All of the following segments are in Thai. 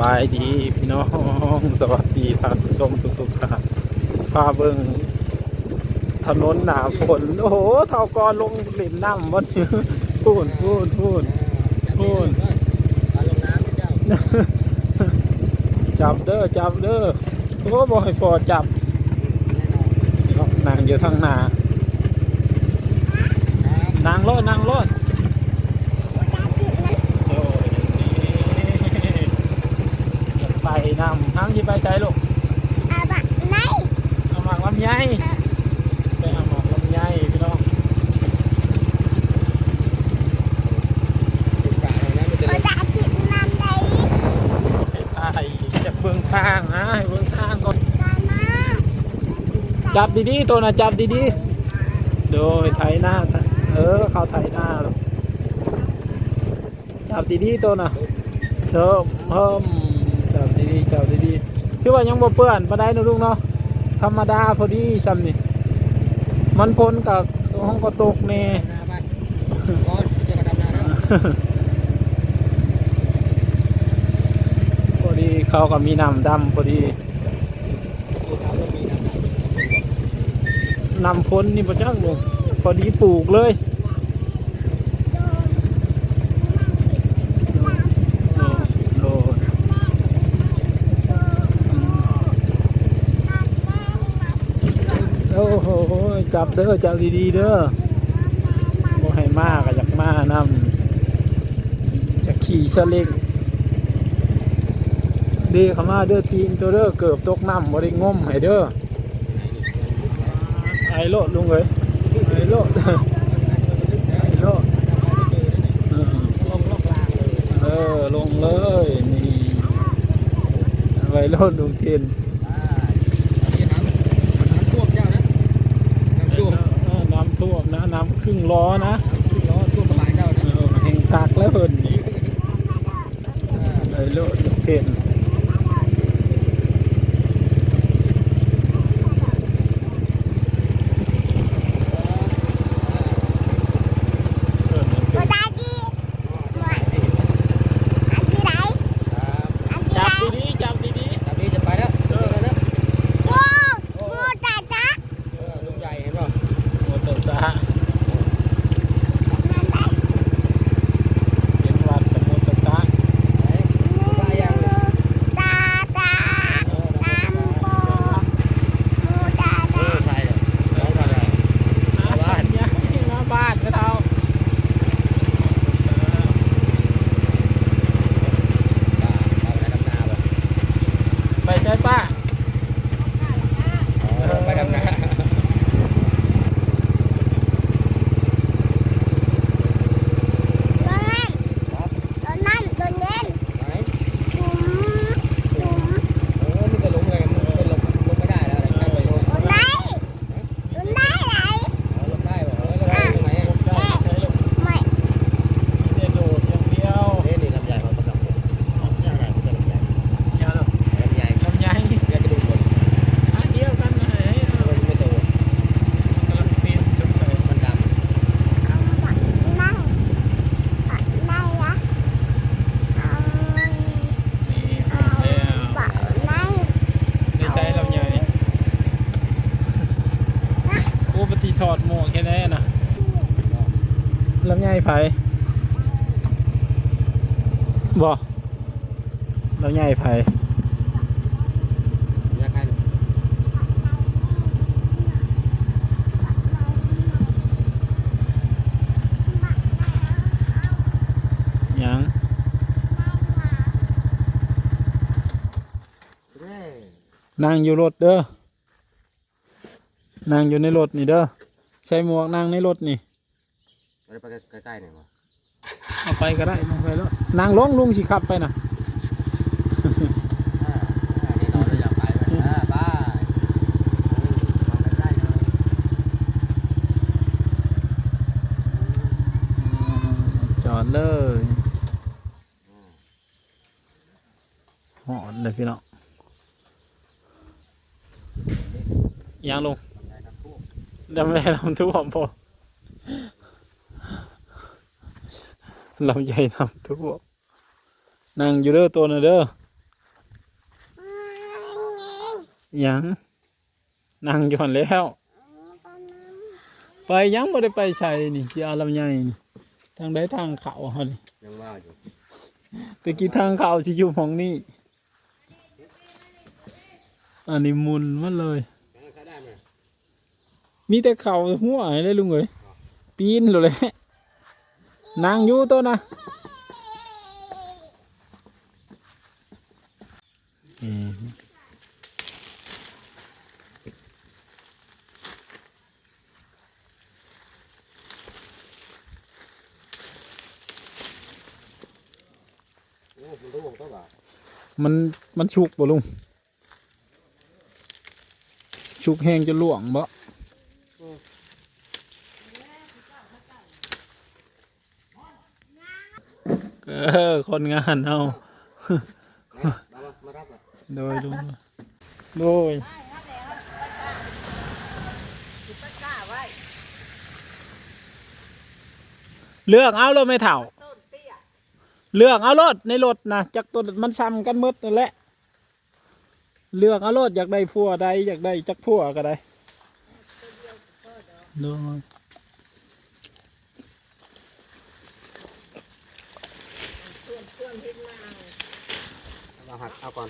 บายดีพี่น้องสวัสดีท่านผู้ชมทุกๆท่านพาเบิ่งถนนหนาฝนโอ้โหเท่ากอนลงเล่นน้ำวัดพูนพูนพูนพูดการลงน้ำพี่เจ้าจับเด้อจับเด้อโอ้บ่ให้ฟอจับน่นอนนางอยู่ทางหนานางรอดนางรอดโอ้ยนี่ ไปนำทั้งที่ไปใช้ลูกเอาหมากลำไยไปเอาหมากลำไยพี่น้องติดกะเอานะมันจะได้ไอ้จะเบื้องทางนะให้เบื้องทางก่อนจับดีๆตัวน่ะจับดีๆ โดยไถหน้า เออ เขาไถหน้าหรอกจับดีๆตัวน่ะเพิ่มเพิ่ม จับดีๆจับดีๆคือว่ายังบ่เปื้อนปานใดเนาะลุงเนาะธรรมดาพอดีซ้ำนี่มันพ้นกับห้องกระตกแน่หน้าบ้านก้อนเนาแล้วพอดีเขาก็มีน้ำดำพอดีน้ำพ้นนี่พระเจ้าลงพอดีปลูกเลยโลดโอ้โห จับเด้อจับดีๆเด้อบ่ให้มากอยากมานำจะขี่สลิงดีเขามาเด้อทีมตัวเด้อเกือบตกน้ำบ่ได้งมให้เด้อไอ้โลดลุงเอ้ยไอ้โลดไอ้โลดเออลงลอกลางเลยเออลงเลยนี่ไว้โลดลุงเทนอ่านี่น้ำน้ำท่วมเจ้านะน้ำท่วม เออน้ำท่วมนะ น้ำค รึ่งล้อนะล้อท่วมกระบะเจ้าเอนะอแห่งคักแล้วเพิ่นนี่ไอ้โลดลุงเทนเออ ครับ จับดีๆจับดี ตอนนี้จะไปแล้วเออแล้วเออลุงใหญ่เห็นป่ะ ๆโมโตซาเห็นวัดกับโมโตซา ไหนไปยังเออน้ำเออใช่น้องทำอะไร บ้าน ย้ายมาบ้านก็เท่า ป้าเอาไปดำนาป่ะ ไปใช้ป้า อ๋อไปดำนา ไหน เออมันจะลงไงมันเป็นลงลงไม่ได้แล้วอะไรแค่ไปลงเอาลงได้ป่ะเออลงได้ตรงไหนอะ ได้ใช้ลูกเสียโดดอย่างเดียว เอ๊ะนี่ลำไยเขากำลังเอาอย่างไรมันจะลำไย เดียวลูก ลำไย ลำไย เรียกจะดูหมด อันเดียวกันนะเฮ้ย เออมันไม่โต กำลังปีนสงสัย มันดำ นี่หมดแล้วได้ใช้ลำไยโอ้ปฏิถอดหมวกแค่นั้นนะลำไยไผบ่ลำไยไผอยากให้ดูหยังเด้นั่งอยู่รถเด้อนั่งอยู่ในรถนี่เด้อใส่หมวกนั่งในรถนี่ ไปไปใกล้ๆหน่อยวะเอาไปก็ได้นั่งไปแล้วนั่งลงลุงสิขับไปนะอ่าอ่านี่นอนเลยอยากไปเลยอ่าไปเอาใกล้ๆหน่อยจอดเลยหอนเลยพี่น้องยางลงลำไยน้ำท่วมดำแม่น้ำท่วมพอ ลำใหญ่น้ำท่วมนั่งอยู่เด้อตัวน่ะเด้อหยังนั่งย้อนแล้ว ไปยังบ่ได้ไปใช่นี่สิเอาลำไยนี่ทางใดทางเขาเฮานี่ยังว่าอยู่ตะกี้ทางเขาสิอยู่ห้องนี้อันนี้หมุนมาเลยยังใช้ได้ไหมมีแต่เขาหัวให้เลยลุงเอ้ยปีนเลยแหละ นางอยู่ตัวนะอืมโอ้มันรู้ตัวบ่ามันมันชุกบ่ลุงชุกแห้งจะล่วงบ่เออ คนงานเอามามามารับอะโดยลุงโดยเลือกเอารถไม่เถ่า เลือกเอารถในรถนะจากตัวมันซ้ำกันหมดนั่นแหละ เลือกเอารถอยากได้ผัวใดอยากได้จักผัวก็ได้โดย เรา หักเอาก่อน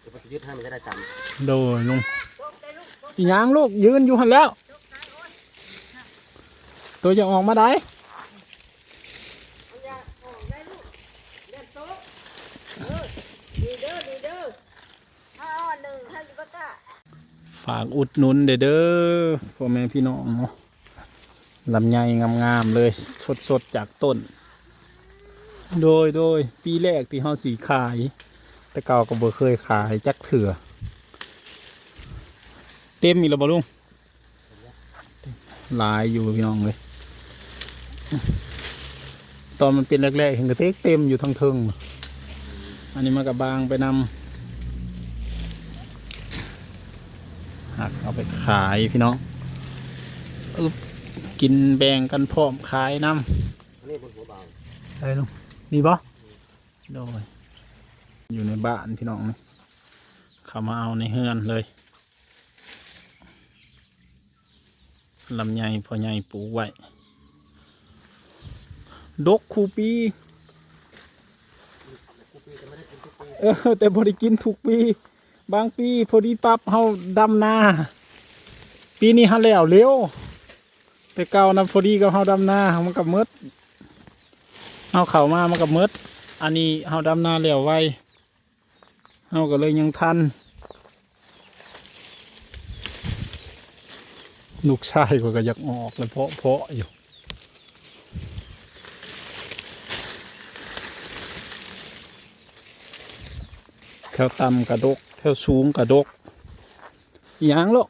เดี๋ยวมันจะยึดให้มันจะได้จโดยลุงอีหยังลูกยืนอยู่หันแล้ว ตัวจะออกมาได้ดีเด้อดีเด้อห้าหนึ่งห้าสิบก้าฝากอุดหนุนเด้อเด้อพ่อแม่พี่น้องเนาะลำไยงามๆเลยสดๆจากต้น โดยโดยปีแรกที่เฮาสีขาย แต่เก่าก็บ่เคยขายจักเถื่อ เต็มอีกแล้วบ่ลุงหลายอยู่พี่น้องเลย ตอนมันเป็นแรกๆเห็นกระเตกเต็มอยู่ทั้งเทิงอันนี้มากับบางไปนำหักเอาไปขายพี่น้องอึ๊บกินแบ่งกันพร้อมขายน้ำอันนี้บนหัวเบาำอะไรลุงนี่ปะโดย อยู่ในบ้านพี่น้องนี่เขามาเอาในเฮือนเลยลำไยพอใหญ่ปลูกไว้ดกคูปีเออแต่บริกินทุกปี บางปีพอดีปรับเฮาดำนา ปีนี้เฮาแล้วเร็วแต่เก่านะพอดีกับเฮาดำนามันกับมืดเฮาเข้ามามันกับมืดอันนี้เฮาดำนาแล้วไว เฮาก็เลยยังทันลูกชายก็ก็อยากออกเลยเพาะเพาะอยู่แถวต่ำกระดกแถวสูงกระดกอย่างลูก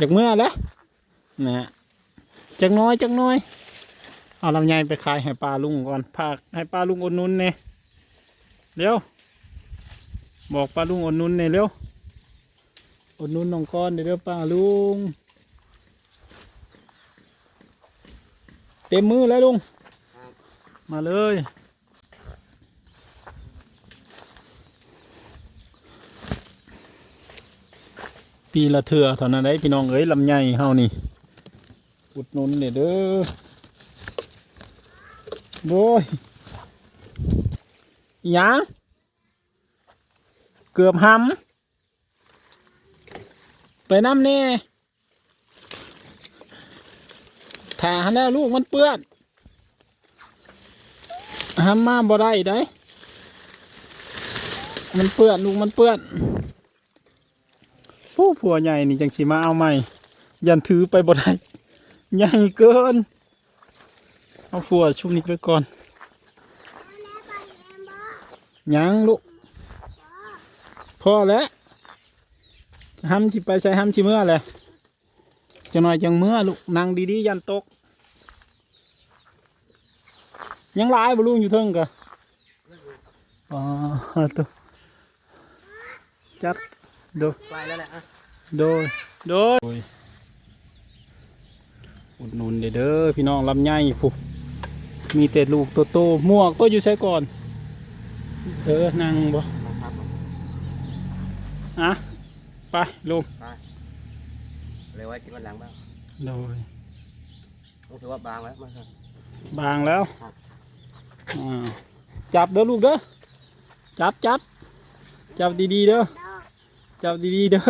จากเมื่อแล้วนะจักน้อยจักน้อย เอาลำไยไปขายให้ปลาลุงก่อนพากให้ปลาลุงอดนุนเนี่ยเร็ว บอกปลาลุงอดนุนเนี่ยเร็วอดนุนน้องก้อนเดี๋ยวเด้อปลาลุง เต็มมือแล้วลุง มาเลย ปีละเถื่อเท่านั้นได้พี่น้องเอ้ยลำไยเฮานี่ อุดนุนเนี่ยเด้อโว้ยยัง กือบหำไปน้ำแน่ถ่าหันแล้วลูกมันเปื้อนหำมาบ่ได้ได้มันเปื้อนลูกมันเปื้อนผู้ผัวใหญ่นี่จังสิมาเอาใหม่ ยันถือไปบ่ได้ใหญ่เกิน เอาผัวชุบนี้ไปก่อนยังลูก พอแล้วห้ำสิไปใช้ห้ำสิเมื่อแหละจะหน่อยจังเมื่อลูกนั่งดีๆยันตก ยังหลายบลุงอยู่เทิงกะอ๋อตัวจัดดูไปแล้วแหละโดยโดยอุดหนุนเด้อเด้อพี่น้องลำไยผู้มีแต่ลูกโตโตหมวกตัวอยู่ใช้ก่อน เออนั่งบ่นะ อะ ไปลุงไปเลยไว้กินวันหลังบ้างโดยต้องถือว่าบางแล้วมาครับ บางแล้วครับ อ่าจับเด้อลูกเด้อจับจับจับดีๆเด้อจับดีๆเด้อ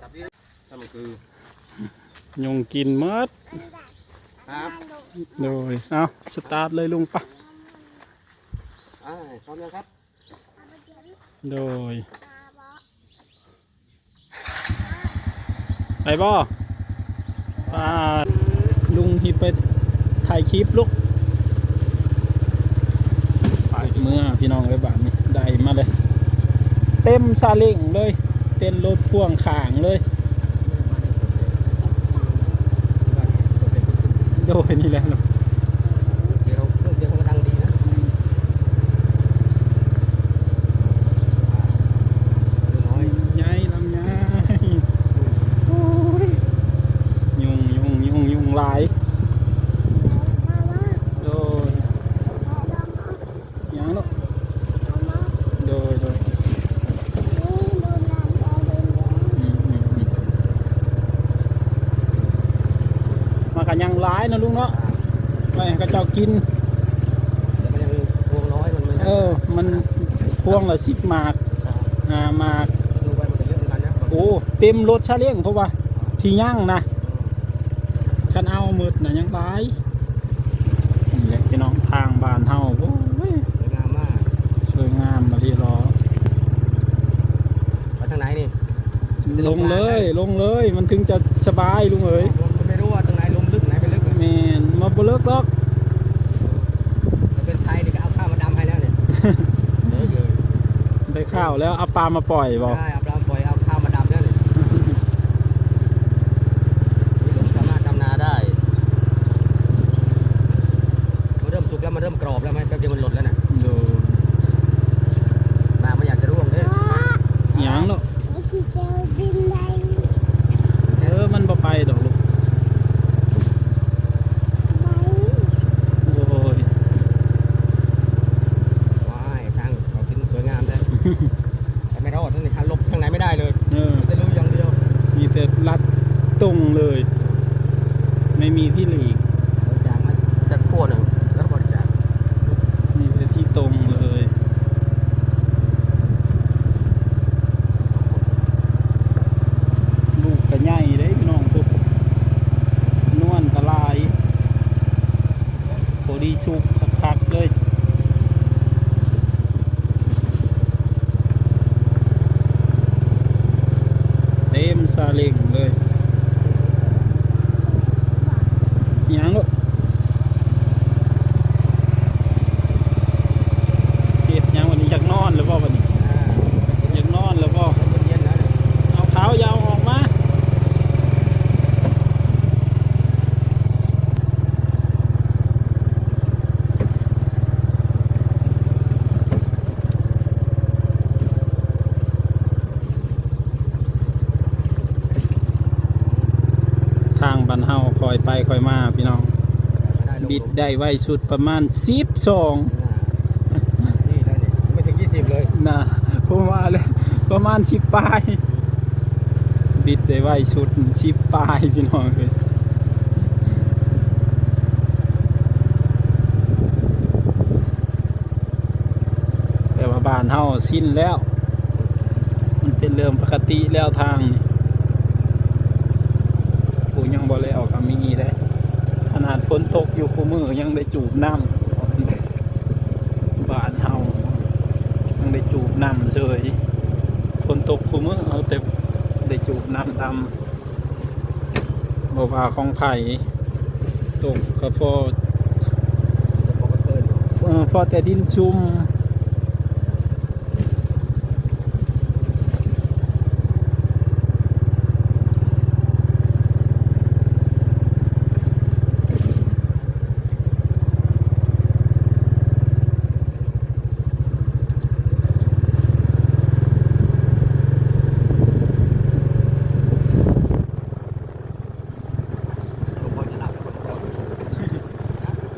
จับดิถ้ามันคือ ยุงกินหมดครับ โดยเอาสตาร์ทเลยลุงปะ อ่าพร้อมยังครับ โดย ไปบ่ปาลุงฮิปไปถ่ายคลิปลูกไปเมื่อพี่น้องไปบ้านนี้ได้มาเลย เต็มซาเล้งเลย เต็มรถพ่วงข้างเลย โดยนี่แหละลูก เดี๋ยวเครื่องเดี๋ยวเขาดังดีนะน้อย ใหญ่ลำใหญ่โอ้ยยุงยุงยุงยุงหลายโดยยังลูก โดยโดยอืมอืมอืมมากันยังหลายนะลุงเนาะไปให้เขาเจ้ากินแต่มันยังพวงน้อยมันไม่เออ มันพวงละสิบหมากอ่าหมากดูไปมันจะเยอะเหมือนกันนะโอ้เต็มรถชาเล้งเพราะว่าที่ย่างนะคันเอาหมืดนะยังหลายนี่แหละพี่น้องทางบ้านเฮาโอ้ย สวยงามมาก สวยงามมาที่รอ ไปทางไหนนี่ ลงเลย ลงเลย มันถึงจะสบายลุงเอ๋ยมันไม่รู้ว่าตรงไหนลมลึกไหนไม่ลึกแมนมาบ่เลิกหรอกแต่เป็นไทยนี่ก็เอาข้าวมาดำให้แล้วเนี่ยเยอะเลยได้ข้าวแล้วเอาปลามาปล่อยบอกใช่เอาปลาปล่อยเอาข้าวมาดำแล้วเนี่ยนี่ลุงสามารถดำนาได้มันเริ่มสุกแล้วมันเริ่มกรอบแล้วไหมแป๊บเดียวมันหล่นแล้วน่ะดูมาไม่อยากจะร่วงเด้อหยังเนาะเออ มันบ่ไปดอกลูกโอ้ย ว้ายทางเขาทิ้งสวยงามเลยแต่ไม่รอดทั้งนี้ทางลบทางไหนไม่ได้เลย เออ มีแต่รู้อย่างเดียว มีแต่ลัดตรงเลย ไม่มีที่หลีก จากมันจากขั้วหนึ่งแล้วบริจาค มีแต่ที่ตรงเลย ลูกกระใหญ่เด้พี่น้องพวกนวลกระลายโพดีสุกคักๆเลย เต็มซาเล้งเลยอิหยังลูกเฮ็ดหยังวันนี้อยากนอนหรือเปล่าวันนี้อยากนอนหรือเปล่า มันเย็นแล้วเนี่ย เอาเท้ายาวออกมา ทางบันเฮาคอยไปคอยมาพี่น้อง บิด ได้ไวสุดประมาณสิบสองนี่ได้เนี่ยไม่ถึงยี่สิบเลยนะผมว่าเลยประมาณสิบปลาย บิดได้ไวสุดสิบปลายพี่น้องเลยแต่ว่าบ้านเฮาสิ้นแล้ว มันเป็นเรื่องปกติแล้วทางนี่กูยังบ่เลยออกกับมีได้ข นาดฝนตกอยู่คู่มือยังได้จูบน้ำบ้านเฮายังได้จูบน้ำเฉยฝนตกคู่มือเอาแต่ได้จูบน้ำดำบ่ว่าของไผ่ตกก็พอปกติเออพอแต่ดินชุ่ม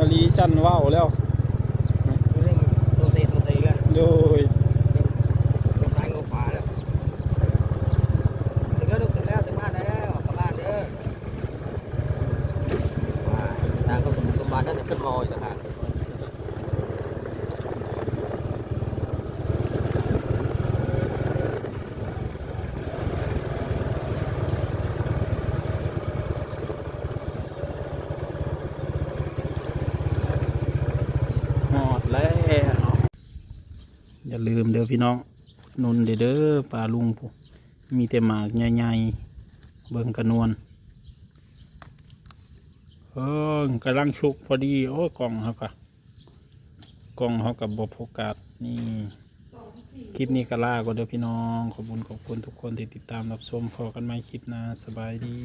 อลีชั้นเว้าแล้วเรื่องตัวตีตัวตีกันโดย ตัวซ้ายกับขวาแล้วถึงแล้วลูกถึงแล้วถึงบ้านแล้วกลับบ้านเด้อว่าทางก็สมสมบัตินั่นเป็นมอยสักครั้ง หอดแล้ว อย่าลืมเด้อพี่น้องนุนเด้อปลาลุงผู้มีแต่หมากใหญ่ๆเบิ่งกระนวลเออกำลังชุกพอดี โอ้กล่องเขากะกล่องเขากับบโฟกัสนี่คลิปนี้ก็ลาก็เด้อพี่น้อง ขอบคุณขอบคุณทุกคนที่ติดตามรับชมพอกันไหมคลิปนะสบายดี